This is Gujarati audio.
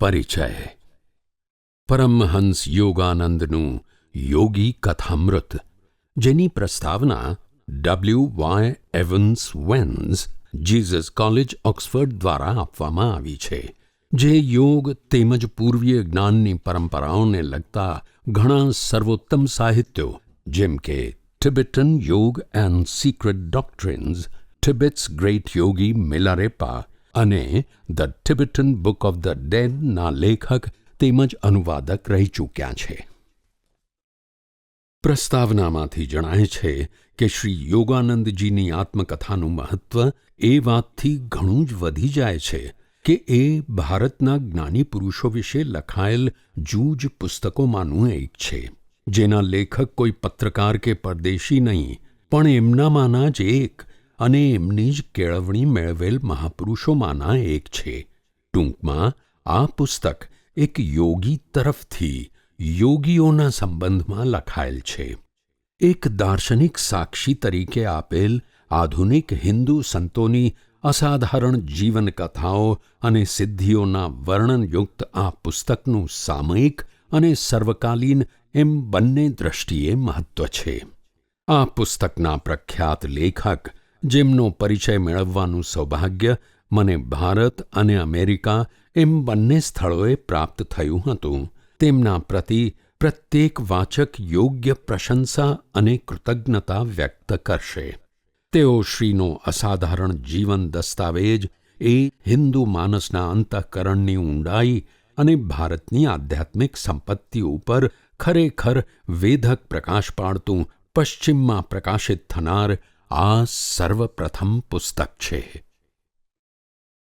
પરિચય. પરમહંસ યોગાનંદનું યોગી કથામૃત, જેની પ્રસ્તાવના W Y Evans Wentz Jesus College, Oxford દ્વારા આપવામાં આવી છે, જે યોગ તેમજ પૂર્વીય જ્ઞાનની પરંપરાઓને લગતા ઘણા સર્વોત્તમ સાહિત્યો, જેમ કે Tibetan yoga and secret doctrines, Tibet's great yogi Milarepa અને the Tibetan book of the ડેડના લેખક તેમજ અનુવાદક રહી ચૂક્યા છે. પ્રસ્તાવનામાંથી જણાય છે કે શ્રી યોગાનંદજીની આત્મકથાનું મહત્વ એ વાતથી ઘણું જ વધી જાય છે કે એ ભારતના જ્ઞાની પુરુષો વિશે લખાયેલ જૂજ પુસ્તકોમાંનું એક છે. જેના લેખક કોઈ પત્રકાર કે પરદેશી નહીં, પણ એમનામાંના જ એક અને એમની જ કેળવણી મેળવેલ મહાપુરુષોમાંના એક છે. ટૂંકમાં, આ પુસ્તક એક યોગી તરફથી યોગીઓના સંબંધમાં લખાયેલ છે. એક દાર્શનિક સાક્ષી તરીકે આપેલ આધુનિક હિન્દુ સંતોની અસાધારણ જીવનકથાઓ અને સિદ્ધિઓના વર્ણનયુક્ત આ પુસ્તકનું સામયિક અને સર્વકાલીન એમ બંને દ્રષ્ટિએ મહત્વ છે. આ પુસ્તકના પ્રખ્યાત લેખક જેમનો પરિચય મેળવવાનું સૌભાગ્ય મને ભારત અને અમેરિકા એમ બંને સ્થળોએ પ્રાપ્ત થયું હતું. તેમના પ્રતિ પ્રત્યેક વાચક યોગ્ય પ્રશંસા અને કૃતજ્ઞતા વ્યક્ત કરશે. તેઓ શ્રીનો અસાધારણ જીવન દસ્તાવેજ, એ હિન્દુ માનસના અંતઃકરણની ઊંડાઈ અને ભારતની આધ્યાત્મિક સંપત્તિ ઉપર ખરેખર વેધક પ્રકાશ પાડતું પશ્ચિમમાં પ્રકાશિત થનાર આ સર્વપ્રથમ પુસ્તક છે.